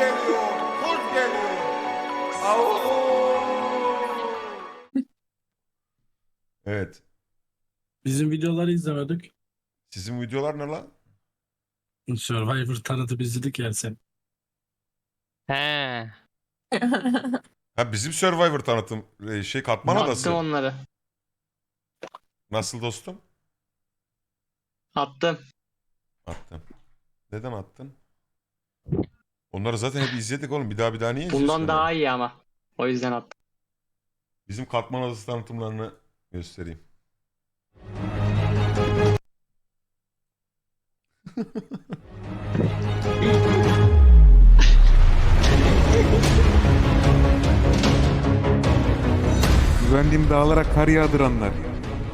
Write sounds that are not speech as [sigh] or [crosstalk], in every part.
geliyor. Kuz geliyor. Evet. Bizim videoları izlemedik. Sizin videolar ne lan? Survivor tanıtıp izledik ya sen. He. [laughs] Ha bizim Survivor tanıtım e, şey Katman Attım Adası. onları. Nasıl dostum? Attım. Attım. Neden attın? Onları zaten hep izledik oğlum. Bir daha bir daha niye izliyorsun? Bundan daha iyi ama. O yüzden attım. Bizim Katman Adası tanıtımlarını göstereyim. Güvendiğim dağlara kar yağdıranlar.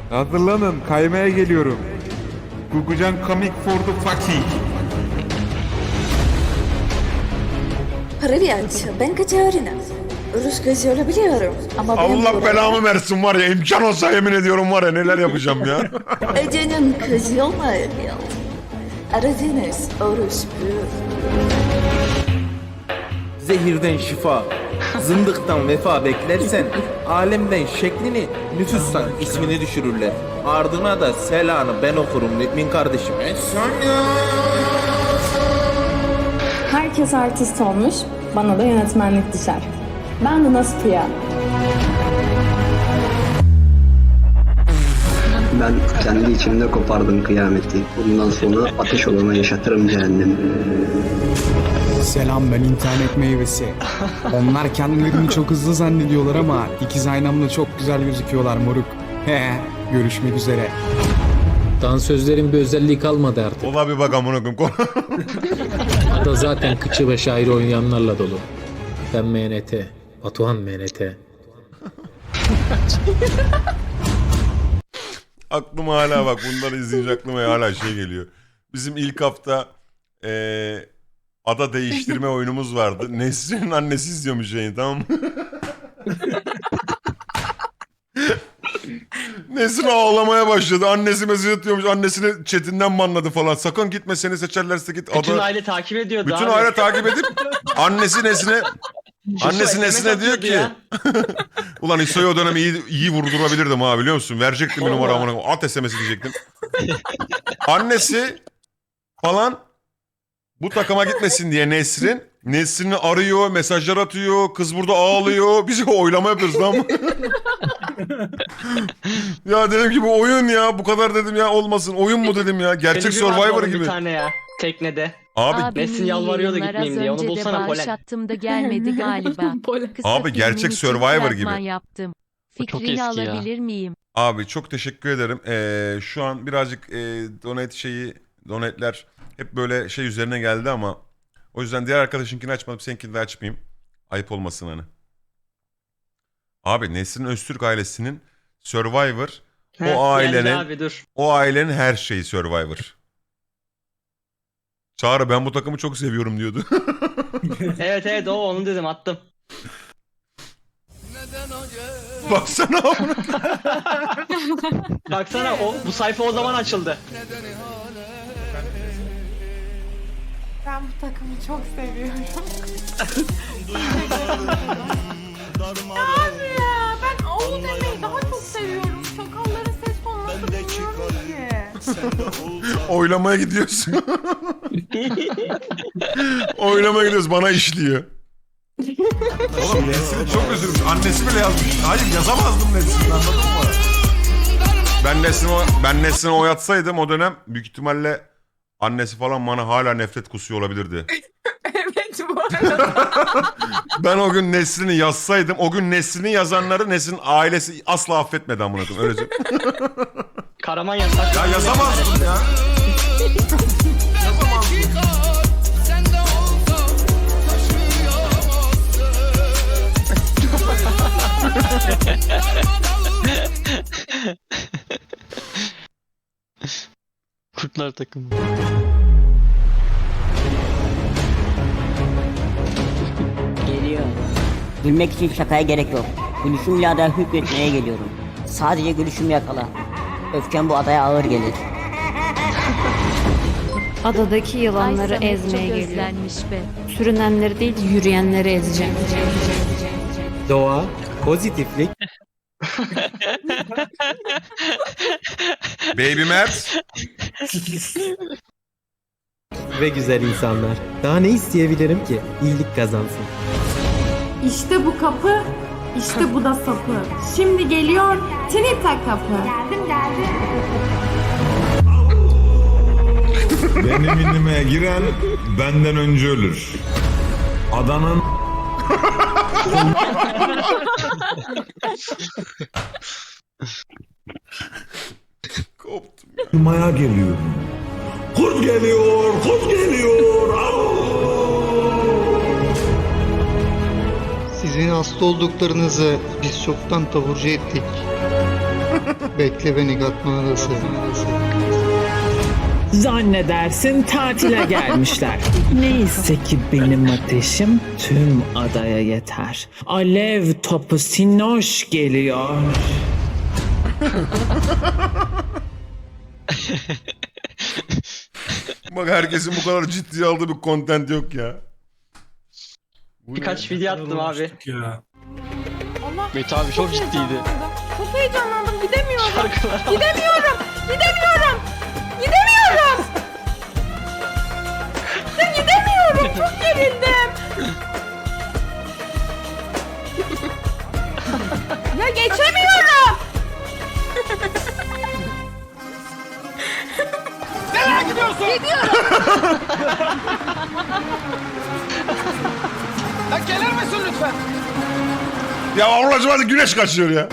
Hazırlanın kaymaya geliyorum. Gugucan coming for the fucking. Hriviyanç, ben Katerina. Rus gözü biliyorum ama ben... Allah belamı versin var ya imkan olsa yemin ediyorum var ya neler yapacağım ya. [laughs] Ece'nin kızı olmayın ya. Aradınız orospu. Zehirden şifa, zındıktan vefa beklersen, alemden şeklini, nüfustan ismini düşürürler. Ardına da selanı ben okurum mümin kardeşim. Herkes artist olmuş, bana da yönetmenlik düşer. Ben de nasıl ya? Ben kendi içimde kopardım kıyameti. Bundan sonra ateş olana yaşatırım cehennemi. Selam ben internet meyvesi. Onlar kendilerini çok hızlı zannediyorlar ama ikiz aynamda çok güzel gözüküyorlar moruk. He, görüşmek üzere. Dansözlerin bir özelliği kalmadı artık. Ola bir bak amına koyayım. Ada [laughs] zaten kıçı ve şairi oynayanlarla dolu. Ben MNT, Batuhan MNT. aklıma hala bak bunları izleyince aklıma hala şey geliyor. Bizim ilk hafta eee, ada değiştirme oyunumuz vardı. Nesrin'in annesi izliyormuş yayını tamam mı? [laughs] Nesrin ağlamaya başladı. Annesi mesaj atıyormuş. Annesini chatinden banladı falan. Sakın gitme seni seçerlerse git. Bütün Ada... aile takip ediyordu Bütün abi. aile takip edip annesi Yusuf [laughs] annesi SMS Nesine diyor ki ya. [laughs] Ulan İso'yu o dönem iyi, iyi vurdurabilirdim ha biliyor musun? Verecektim bir numara amına. At SMS'i diyecektim. Annesi falan bu takıma gitmesin diye Nesrin. Nesrin'i arıyor, mesajlar atıyor. Kız burada ağlıyor. Biz [laughs] oylama yapıyoruz mı? [laughs] ya dedim ki bu oyun ya. Bu kadar dedim ya olmasın. Oyun mu dedim ya. Gerçek vardı Survivor gibi. Bir tane ya. Teknede. Abi Nesin yalvarıyordu gitmeyeyim diye. Onu bulsana Polen. Da gelmedi [laughs] galiba. Kısa Abi, gerçek filmin için Survivor fragman gibi. yaptım. Bu çok Fikrini eski ya. alabilir miyim? Abi çok teşekkür ederim. Ee, şu an birazcık e, donate şeyi, donetler hep böyle şey üzerine geldi ama o yüzden diğer arkadaşınkini açmadım, seninkini de açmayayım. Ayıp olmasın hani. Abi Nesrin Öztürk ailesinin Survivor, o geldi ailenin, Abi dur. o ailenin her şeyi Survivor. Çağrı ben bu takımı çok seviyorum diyordu. [laughs] Evet evet o onu dedim attım. Baksana amına. [laughs] Baksana o bu sayfa o zaman açıldı. Ben bu takımı çok seviyorum. [laughs] Abi ya ben oğul demeyi daha çok seviyorum. Çakalların ses tonunu nasıl bilmiyorum ki. Oylamaya gidiyorsun. [laughs] Oylamaya gidiyoruz bana işliyor. Oğlum Nesrin çok üzülmüş. Annesi bile yazmış. Hayır yazamazdım Nesrin'i anladın mı? Ben Nesrin'i ben Nesrin'i oyatsaydım o dönem büyük ihtimalle annesi falan bana hala nefret kusuyor olabilirdi. [laughs] evet bu arada. [laughs] Ben o gün Nesrin'i yazsaydım o gün Nesrin'i yazanları Nesrin ailesi asla affetmedi amına koyayım. Öyle söyleyeyim. Karaman yasak. Ya yazamazdım ya. [laughs] Kurtlar takımı. Geliyor. Gülmek için şakaya gerek yok. Gülüşümle adaya hükmetmeye geliyorum. Sadece gülüşümü yakala. Öfkem bu adaya ağır gelir. Adadaki yılanları Ay ezmeye özlenmiş be. Sürünenleri değil yürüyenleri ezeceğim. Doğa, pozitiflik Baby Mert. [laughs] ve güzel insanlar. Daha ne isteyebilirim ki? İyilik kazansın. İşte bu kapı, işte bu da sapı. Şimdi geliyor Trita kapı. Geldim geldim. Benim inime giren benden önce ölür. Adanın [laughs] Koptum. Maya geliyor. Kurt geliyor, kurt geliyor. Sizin hasta olduklarınızı biz çoktan taburcu ettik. [laughs] Bekle beni Gatman Adası. Zannedersin tatile gelmişler. [laughs] Neyse ki benim ateşim tüm adaya yeter. Alev topu sinoş geliyor. [laughs] [laughs] Bak herkesin bu kadar ciddiye aldığı bir content yok ya. Bu ne? Birkaç video attım abi. Ya. Mete abi çok ciddiydi. Çok heyecanlandım gidemiyorum. Şarkılar. Gidemiyorum. Gidemiyorum. Gidemiyorum. Ya gidemiyorum. Çok gerildim. Misin lütfen? Ya ablacım hadi güneş kaçıyor ya.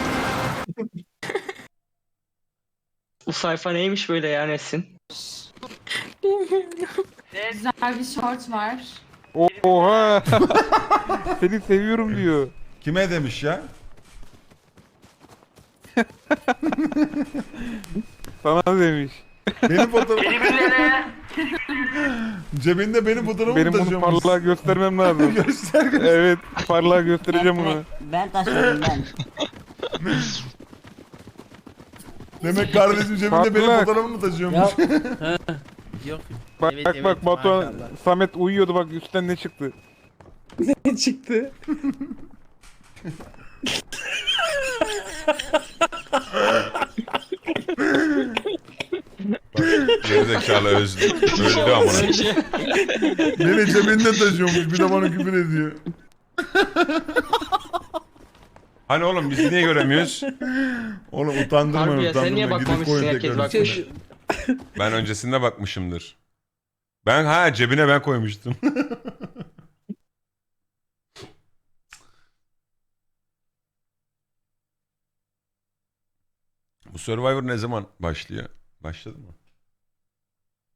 Bu sayfa neymiş böyle ya Nesin? Güzel bir short var. Oha! [laughs] Seni seviyorum diyor. Kime demiş ya? Sana demiş. Benim fotoğrafım. [laughs] Cebinde benim fotoğrafımı Benim bunu taşıyormuş. parlağa göstermem [laughs] lazım. Göster. evet, parlağa göstereceğim bunu. Ben taşıyorum ben. Demek kardeşim cebinde benim Parlak. fotoğrafımı taşıyormuş. [laughs] Yok. Bak Evet, bak evet, bak Batuhan, maşallah. Samet uyuyordu bak üstten ne çıktı? Ne çıktı? Gerizekalı öldü. Öldü amına. Beni cebinde taşıyormuş bir de bana küfür ediyor. hani oğlum biz niye göremiyoruz? Oğlum utandırma Harbi ya, sen utandırma. niye Gidip bakmamışsın, koyun herkes tekrar bakmış. üstüne. Ben öncesinde bakmışımdır. Ben ha cebine ben koymuştum. Bu Survivor ne zaman başlıyor? Başladı mı?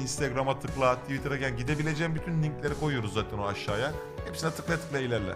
Instagram'a tıkla, Twitter'a gel. Gidebileceğin bütün linkleri koyuyoruz zaten o aşağıya. Hepsine tıkla tıkla ilerle.